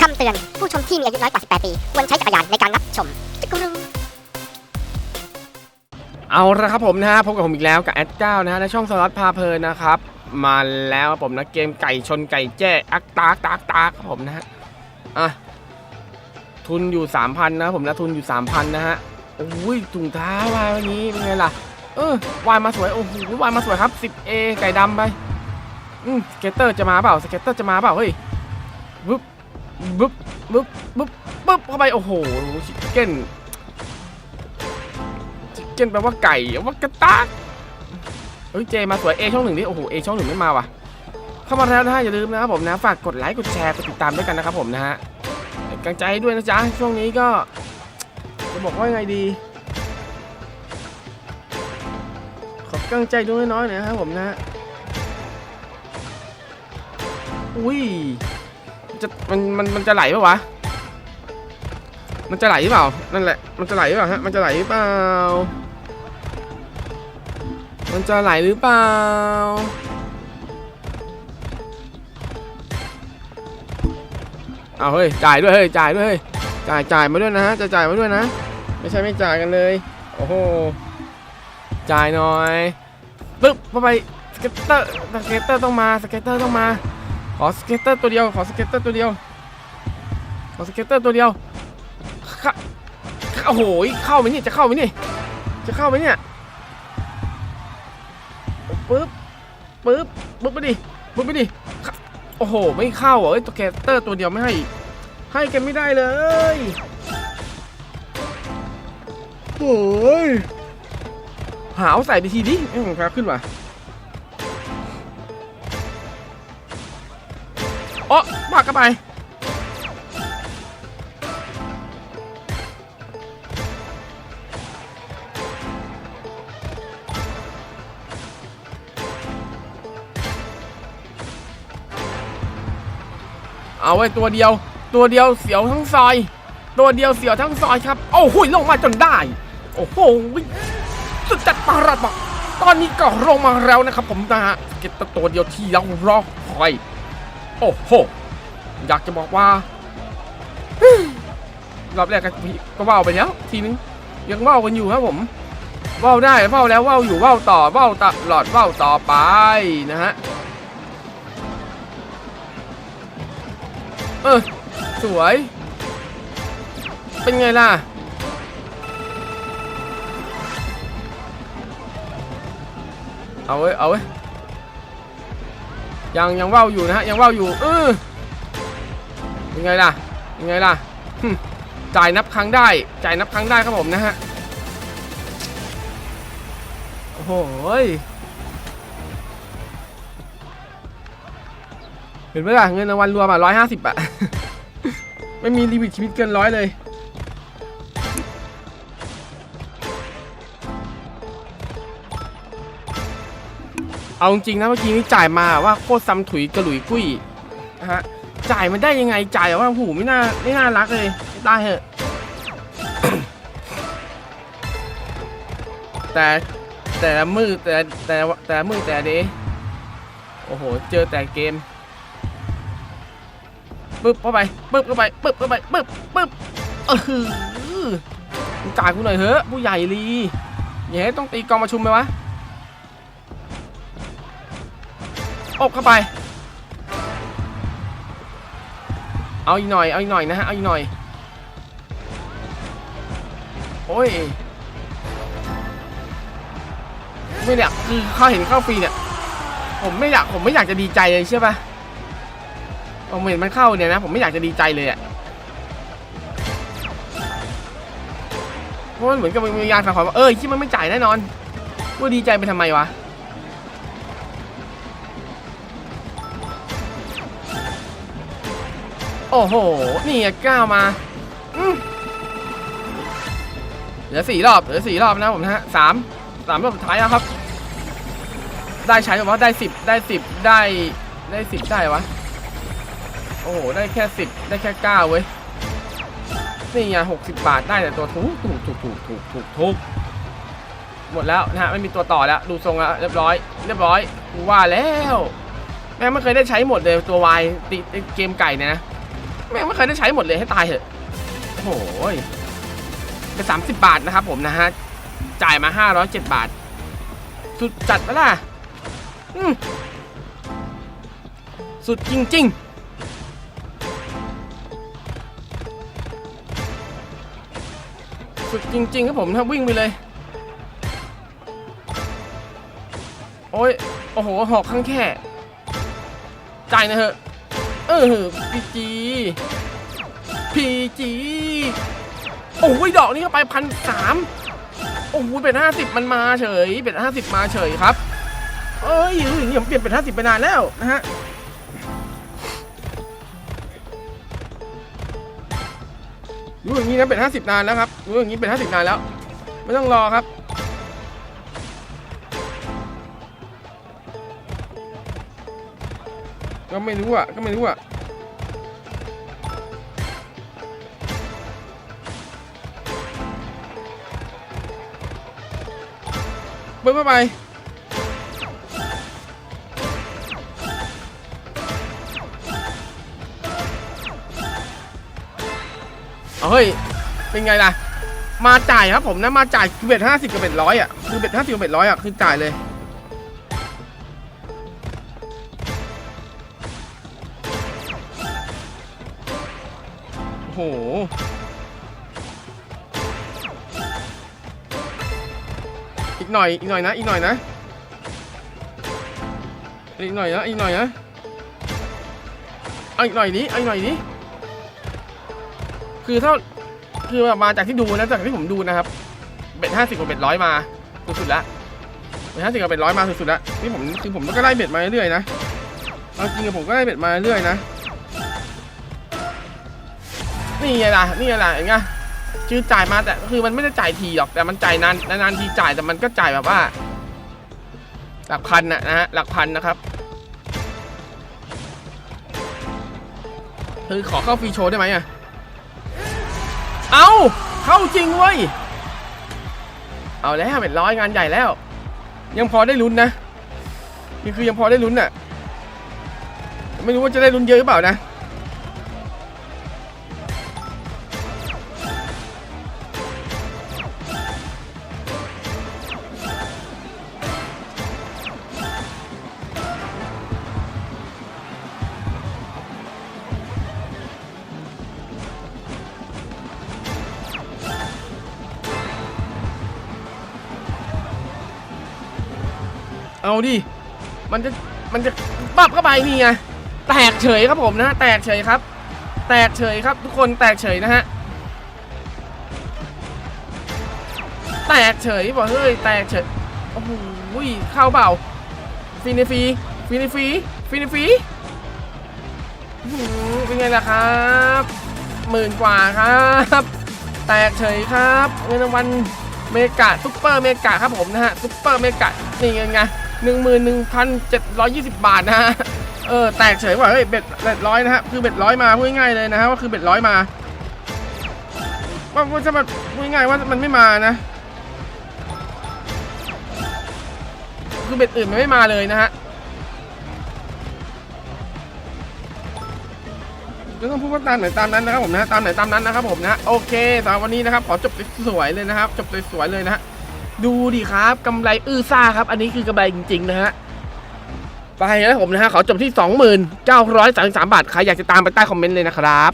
คำเตือน ผู้ชมที่มีอายุน้อยกว่า 18 ปี ควรใช้จักรยานในการรับชมจักรุงเอาละครับผมนะฮะพบกับผมอีกแล้วกับแอดเก้านะฮะในช่องสล็อตพาเพลินนะครับ มาแล้วผมนะเกมไก่ชนไก่แจ้อักตากตากตากครับผมนะฮะอะทุนอยู่ 3,000นะผมนะทุนอยู่ 3,000นะฮะอุ้ยถุงเท้าวายวันนี้เป็นไงล่ะ เออวายมาสวยโอ้โหวายมาสวยครับ 10A ไก่ดำไปอืมสเก็ตเตอร์จะมาเปล่าสเก็ตเตอร์จะมาเปล่าเฮ้ยบึ๊บ บึ๊บบึ๊บบึ๊บบึ๊บเข้าไป โอ้โหชิคเก้นชิคเก้นแปลว่าไก่ว่ากระตากเฮ้ยเจมาสวยเอช่องหนึ่งดิโอ้โหเอช่องหนึ่งไม่มาว่ะเข้ามาแล้วนะฮะอย่าลืมนะครับผมนะฝากกดไลค์กดแชร์กดติดตามด้วยกันนะครับผมนะฮะกำลังใจด้วยนะจ๊ะช่วงนี้ก็จะบอกว่าไงดีขอกำลังใจด้วยน้อยๆหน่อยนะครับผมนะฮะอุ้ย จะมันมันมันจะไหลปะวะ มันจะไหลหรือเปล่า นั่นแหละ มันจะไหลหรือเปล่าฮะ มันจะไหลหรือเปล่า มันจะไหลหรือเปล่า เอาเฮ้ย จ่ายด้วยเฮ้ย จ่ายด้วยเฮ้ย จ่ายจ่ายมาด้วยนะฮะจะจ่ายมาด้วยนะ ไม่ใช่ไม่จ่ายกันเลย โอ้โห จ่ายหน่อยปึ๊บเข้าไปสเก็ตเตอร์สเก็ตเตอร์ต้องมา สเก็ตเตอร์ต้องมา ขอสเก็ตเตอร์ตัวเดียว ขอสเก็ตเตอร์ตัวเดียว ขอสเก็ตเตอร์ตัวเดียวเข้าโอ้โหเข้าไหมเนี่ยจะเข้าไหมเนี่ยจะเข้าไหมเนี่ยปึ๊บปึ๊บปึ๊บไปดิปึ๊บไปดิเข้าโอ้โห ไม่เข้าเหรอเอ้ยตัวแคสเตอร์ตัวเดียวไม่ให้ ให้กันไม่ได้เลยโอ้ยหาวใส่ไปทีดิไอ้ของแพ้ขึ้นว่ะ โอ๋อปากกันไปเอาไว้ตัวเดียว ตัวเดียวเสียวทั้งซอย ตัวเดียวเสียวทั้งซอยครับ โอ้โหลงมาจนได้ โอ้โหสุดจัดประหลาดบอกตอนนี้ก็ลงมาแล้วนะครับ ผมนะฮะเก็บตัวเดียวที่เรารอคอย โอ้โห อยากจะบอกว่ารอบแรกก็ก็ว่าวไปแล้ว ทีนึง ยังว่าวกันอยู่ครับผมว่าวได้ว่าวแล้วว่าวอยู่ว่าวต่อว่าวตลอดว่าวต่อไปนะฮะเออสวย เป็นไงล่ะเอาเว้ยเอาเว้ย ยังยังว่าวอยู่นะฮะยังว่าวอยู่เออยังไงล่ะยังไงล่ะจ่ายนับครั้งได้ จ่ายนับครั้งได้ครับผมนะฮะโอ้โหเห็นไหมล่ะเงินรางวัลรวมอะร้อยห้าสิบอะไม่มีลิมิตชีวิตเกินร้อยเลย เอาจริงนะเมื่อกี้นี้จ่ายมาว่าโคตรซ้ำถุยกระหลุยกุ้ยนะฮะจ่ายมันได้ยังไงจ่ายว่าหูไม่น่าไม่น่ารักเลยได้เหอะแต่แต่ละมือแต่แต่แต่มือแต่เดย์โอ้โหเจอแต่เกมปึ๊บเข้าไปปึ๊บเข้าไปปึ๊บเข้าไปปึ๊บปึ๊บเออหือมึงจ่ายกูหน่อยเถอะผู้ใหญ่ลีอย่าให้ต้องตีกองประชุมไหมวะ อบเข้าไป เอาอีกหน่อย เอาอีกหน่อยนะฮะ เอาอีกหน่อย โอ้ย ไม่เนี่ย คือเขาเห็นเข้าฟรีเนี่ย ผมไม่อยาก ผมไม่อยากจะดีใจเลยใช่ปะผมเห็นมันเข้าเนี่ยนะ ผมไม่อยากจะดีใจเลยอะเพราะมันเหมือนกับมียานสั่งความว่าเออที่มันไม่จ่ายแน่นอนว่าดีใจไปทำไมวะ โอ้โห นี่ก้าวมาเหลือสี่รอบเหลือสี่รอบนะผมนะฮะสามสามรอบสุดท้ายแล้วครับ ได้ใช้แบบว่าได้สิบได้สิบได้ได้สิบได้วะ โอ้โห ได้แค่สิบได้แค่เก้าเว้ย นี่ไงหกสิบบาทได้แต่ตัวถูกถูกถูกถูกถูกถูกถูกหมดแล้วนะฮะไม่มีตัวต่อแล้ว ดูทรงแล้วเรียบร้อย เรียบร้อยว่าแล้ว แม่ไม่เคยได้ใช้หมดเลยตัววายติเกมไก่เนี่ยนะ แม่งไม่เคยได้ใช้หมดเลยให้ตายเถอะโอ้โหยเป็นสามสิบบาทนะครับผมนะฮะ จ่ายมาห้าร้อยเจ็ดบาท สุดจัดปะล่ะอืมสุดจริง ๆสุดจริงๆครับผมถ้าวิ่งไปเลย โอ้ย โอ้โห หอกข้างแค่ จ่ายนะเถอะ เออพีจีพีจีโอ้ยดอกนี้เข้าไปพันสามโอ้โหเป็นห้าสิบมันมาเฉย เป็นห้าสิบมาเฉยครับ เอ้ยอย่างนี้ผมเปลี่ยนเป็นห้าสิบไปนานแล้วนะฮะรู้อย่างนี้นะเป็นห้าสิบนานแล้วครับรู้อย่างนี้เป็นห้าสิบนานแล้ว ไม่ต้องรอครับ ก็ไม่รู้อะ ก็ไม่รู้อะเบิ้ลเข้าไปเฮ้ย เป็นไงล่ะ มาจ่ายครับผมนะ มาจ่ายคือเบ็ดห้าสิบกับเบ็ดร้อยอะ คือเบ็ดห้าสิบกับเบ็ดร้อยอะ คือจ่ายเลย หอีกหน่อยอีกหน่อยนะอีกหน่อยนะอีกหน่อยนะอีกหน่อยนะเอาอีกหน่อยนี้เอาอีกหน่อยนี้คือถ้าคือแบบมาจากที่ดูนะจากที่ผมดูนะครับเบ็ดห้าสิบกับเบ็ดร้อยมาสุดๆละเบ็ดห้าสิบกับเบ็ดร้อยมาสุดๆละนี่ผมคือผมก็ไล่เบ็ดมาเรื่อยๆนะเอาจริงๆผมก็ไล่เบ็ดมาเรื่อยๆนะ นี่ไงล่ะนี่ไงล่ะเห็นไงคือจ่ายมาแต่คือมันไม่ได้จ่ายทีหรอกแต่มันจ่ายนานนานๆทีจ่ายแต่มันก็จ่ายแบบว่า หลักพันนะนะฮะหลักพันนะครับคือขอเข้าฟรีโชว์ได้ไหมอะเอาเข้าจริงเว้ยเอาแล้วเป็นร้อยงานใหญ่แล้ว ยังพอได้ลุ้นนะนี่คือยังพอได้ลุ้นอะไม่รู้ว่าจะได้ลุ้นเยอะหรือเปล่านะ เอาดิ มันจะ มันจะปับเข้าไปนี่ไง แตกเฉยครับผมนะ แตกเฉยครับ แตกเฉยครับ ทุกคนแตกเฉยนะฮะ แตกเฉยบอกเฮ้ย แตกเฉย โอ้โหเข้าเปล่าฟีนิฟีฟีนิฟีฟีนิฟีหือเป็นไงล่ะครับหมื่นกว่าครับ แตกเฉยครับเงินรางวัลเมกะซุปเปอร์เมกะครับผมนะฮะซุปเปอร์เมกะนี่ไงไง หนึ่งหมื่นหนึ่งพันเจ็ดร้อยยี่สิบบาทนะฮะ เออ แตกเฉยว่าเฮ้ยเบ็ดเบ็ดร้อยนะฮะ คือเบ็ดร้อยมาพูดง่ายเลยนะฮะว่าคือเบ็ดร้อยมาว่าว่าจะมาพูดง่ายว่ามันไม่มานะ คือเบ็ดอื่นมันไม่มาเลยนะฮะก็ต้องพูดว่าตามไหนตามนั้นนะครับผมนะตามไหนตามนั้นนะครับผมนะโอเคสำหรับวันนี้นะครับขอจบสวยเลยนะครับ จบสวยเลยนะฮะ ดูดิครับกำไรอื้อซ่าครับ อันนี้คือกำไรจริง ๆ นะฮะไปนะผมนะฮะขอจบที่ 2933 บาท ใครอยากจะตามไปใต้คอมเมนต์เลยนะครับ